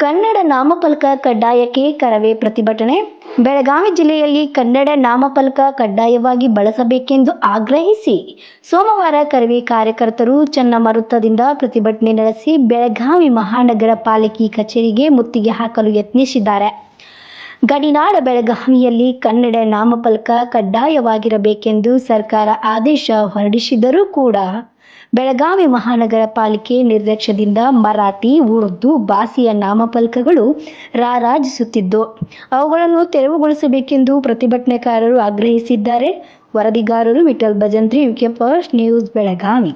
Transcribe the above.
ಕನ್ನಡ ನಾಮಫಲಕ ಕಡ್ಡಾಯಕ್ಕೆ ಕರವೇ ಪ್ರತಿಭಟನೆ. ಬೆಳಗಾವಿ ಜಿಲ್ಲೆಯಲ್ಲಿ ಕನ್ನಡ ನಾಮಫಲಕ ಕಡ್ಡಾಯವಾಗಿ ಬಳಸಬೇಕೆಂದು ಆಗ್ರಹಿಸಿ ಸೋಮವಾರ ಕರವೇ ಕಾರ್ಯಕರ್ತರು ಚನ್ನಮರುತ್ತದಿಂದ ಪ್ರತಿಭಟನೆ ನಡೆಸಿ ಬೆಳಗಾವಿ ಮಹಾನಗರ ಪಾಲಿಕೆ ಕಚೇರಿಗೆ ಮುತ್ತಿಗೆ ಹಾಕಲು ಯತ್ನಿಸಿದ್ದಾರೆ. ಗಡಿನಾಡ ಬೆಳಗಾವಿಯಲ್ಲಿ ಕನ್ನಡ ನಾಮಫಲಕ ಕಡ್ಡಾಯವಾಗಿರಬೇಕೆಂದು ಸರ್ಕಾರ ಆದೇಶ ಹೊರಡಿಸಿದರೂ ಕೂಡ ಬೆಳಗಾವಿ ಮಹಾನಗರ ಪಾಲಿಕೆ ನಿರ್ಲಕ್ಷ್ಯದಿಂದ ಮರಾಠಿ, ಉರ್ದು, ಭಾಷೆಯ ನಾಮಫಲಕಗಳು ರಾರಾಜಿಸುತ್ತಿದ್ದು, ಅವುಗಳನ್ನು ತೆರವುಗೊಳಿಸಬೇಕೆಂದು ಪ್ರತಿಭಟನೆಕಾರರು ಆಗ್ರಹಿಸಿದ್ದಾರೆ. ವರದಿಗಾರರು Vithal Bhajantri, UK first news, Belagavi.